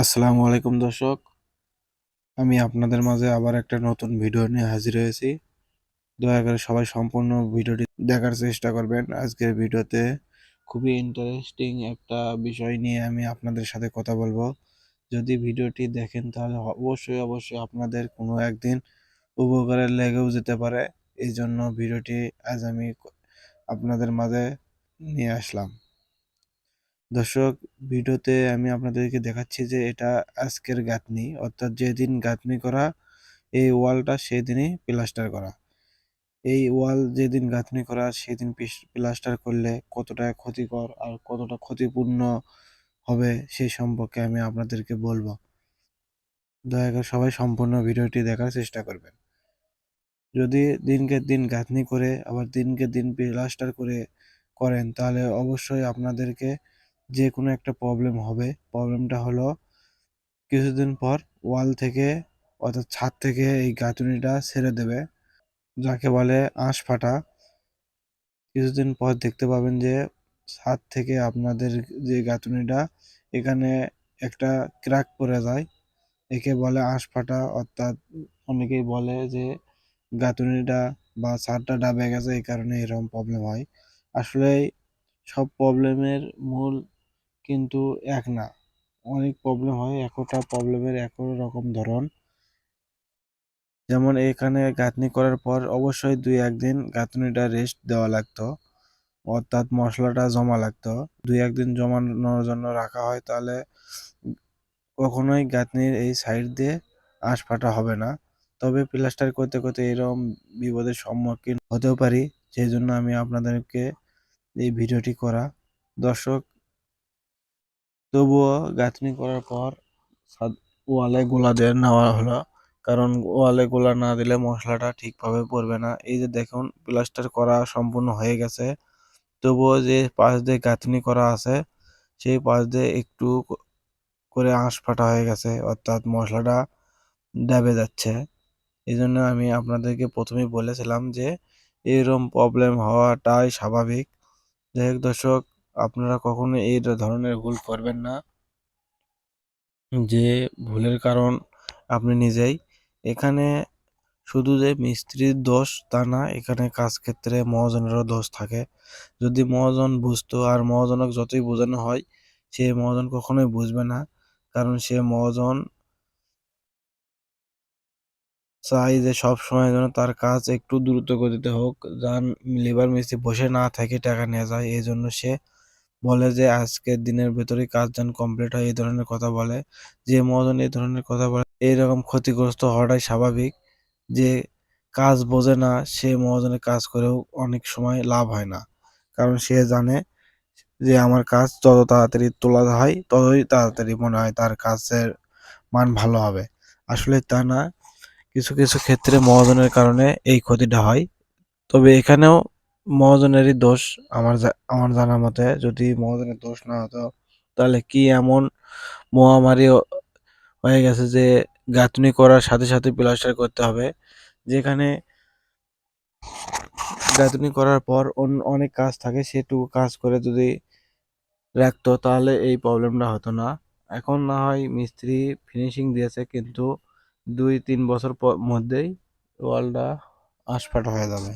আসসালামু আলাইকুম দর্শক। আমি আপনাদের মাঝে আবার একটা নতুন ভিডিও নিয়ে হাজির হয়েছি। দয়া করে সবাই সম্পূর্ণ ভিডিওটি দেখার চেষ্টা করবেন। আজকের ভিডিওতে খুবই ইন্টারেস্টিং একটা বিষয় নিয়ে আমি আপনাদের সাথে কথা বলব। যদি ভিডিওটি দেখেন তাহলে অবশ্যই অবশ্যই আপনাদের কোনো একদিন উপকারে লেগেও যেতে পারে। এই জন্য ভিডিওটি আজ আমি আপনাদের মাঝে নিয়ে আসলাম। দর্শক, ভিডিওতে আমি আপনাদেরকে দেখাচ্ছি যে এটা আজকের গাঁথনি। অর্থাৎ যেদিন গাঁথনি করা, এই ওয়ালটা সেদিনই প্লাস্টার করা। এই ওয়াল যেদিন গাঁথনি করা, সেদিন প্লাস্টার করলে কতটা ক্ষতিকর আর কতটা ক্ষতিপূর্ণ হবে সেই সম্পর্কে আমি আপনাদেরকে বলব। দয়া করে সবাই সম্পূর্ণ ভিডিওটি দেখার চেষ্টা করবেন। যদি দিনকে দিন গাঁথনি করে, আবার দিনকে দিন প্লাস্টার করে করেন, তাহলে অবশ্যই আপনাদেরকে যে কোনো একটা প্রবলেম হবে। প্রবলেমটা হলো কিছুদিন পর ওয়াল থেকে অর্থাৎ ছাদ থেকে এই গাঁথুনিটা ছেড়ে দেবে, যাকে বলে আঁশ ফাটা কিছুদিন পর দেখতে পাবেন যে ছাদ থেকে আপনাদের যে গাঁথুনিটা, এখানে একটা ক্র্যাক পড়ে যায়। একে বলে আঁশ ফাটা অর্থাৎ অনেকেই বলে যে গাঁথুনিটা বা ছাদটা ডাবে গেছে, এই কারণে এরকম প্রবলেম হয়। আসলে সব প্রবলেমের মূল কিন্তু এক না। অনেক প্রবলেম হয় একটা প্রবলেমের এক রকম ধরন। যেমন এখানে গাঁথনি করার পর অবশ্যই দুই একদিন গাঁথনিটা রেস্ট দেওয়া লাগতো। অর্থাৎ মশলাটা জমা লাগতো। দুই একদিন জমানোর জন্য রাখা হয় তাহলে কখনোই গাঁথনির এই সাইড দিয়ে আঁশ ফাটা হবে না। তবে প্লাস্টার করতে করতে এরকম বিপদের সম্মুখীন হতেও পারি। সেই জন্য আমি আপনাদেরকে এই ভিডিওটি করা। দর্শক তবুও গাঁথনি করার পর ওয়ালে গোলা দিয়ে নেওয়া হলো। কারণ ওয়ালে গোলা না দিলে মশলাটা ঠিকভাবে পড়বে না। এই যে দেখুন, প্লাস্টার করা সম্পূর্ণ হয়ে গেছে। তবুও যে পাশ দিয়ে গাঁথনি করা আছে, সেই পাশ দিয়ে একটু করে আঁশ ফাটা হয়ে গেছে। অর্থাৎ মশলাটা ডাবে যাচ্ছে। এই জন্য আমি আপনাদেরকে প্রথমেই বলেছিলাম যে, এরকম প্রবলেম হওয়াটাই স্বাভাবিক। যাই হোক দর্শক আপনারা কখনো এই ধরনের ভুল করবেন না। যে ভুলের কারণ আপনি নিজেই। এখানে শুধু যে মিস্ত্রির দোষ তা না, এখানে কাজ ক্ষেত্রে মহাজনেরও দোষ থাকে। যদি মহাজন বুঝতো, আর মহাজনক যতই বোঝানো হয়, সে মহাজন কখনোই বুঝবে না। কারণ সে মহাজন চাই যে সব সময় যেন তার কাজ একটু দ্রুত গতিতে হোক। যান লেবার মিস্ত্রি বসে না থেকে, টাকা নিয়ে যায় এই জন্য সে বলে যে, আজকের দিনের ভেতরে কাজ যেন কমপ্লিট হয়, এই ধরনের কথা বলে। যে মহাজন এই ধরনের কথা বলে, এইরকম ক্ষতিগ্রস্ত হওয়াটাই স্বাভাবিক। যে কাজ বোঝে না, সে মহাজনের কাজ করেও অনেক সময় লাভ হয় না। কারণ সে জানে যে, আমার কাজ যত তাড়াতাড়ি তোলা হয়, ততই তাড়াতাড়ি মনে হয় তার কাজের মান ভালো হবে। আসলে তা না। কিছু কিছু ক্ষেত্রে মহাজনের কারণে এই ক্ষতিটা হয়। তবে এখানেও মহাজনেরই দোষ আমার আমার জানা মতে, যদি মহাজনের দোষ না হতো, তাহলে কি এমন মহামারী হয়ে গেছে যে গাঁথনি করার সাথে সাথে প্লাস্টার করতে হবে, যেখানে গাঁথনি করার পর অনেক কাজ থাকে, সেটুকু কাজ করে যদি রাখতো, তাহলে এই প্রবলেমটা হতো না। এখন না হয় মিস্ত্রি ফিনিশিং দিয়েছে, কিন্তু দুই তিন বছর মধ্যেই ওয়ালটা আশফাট হয়ে যাবে।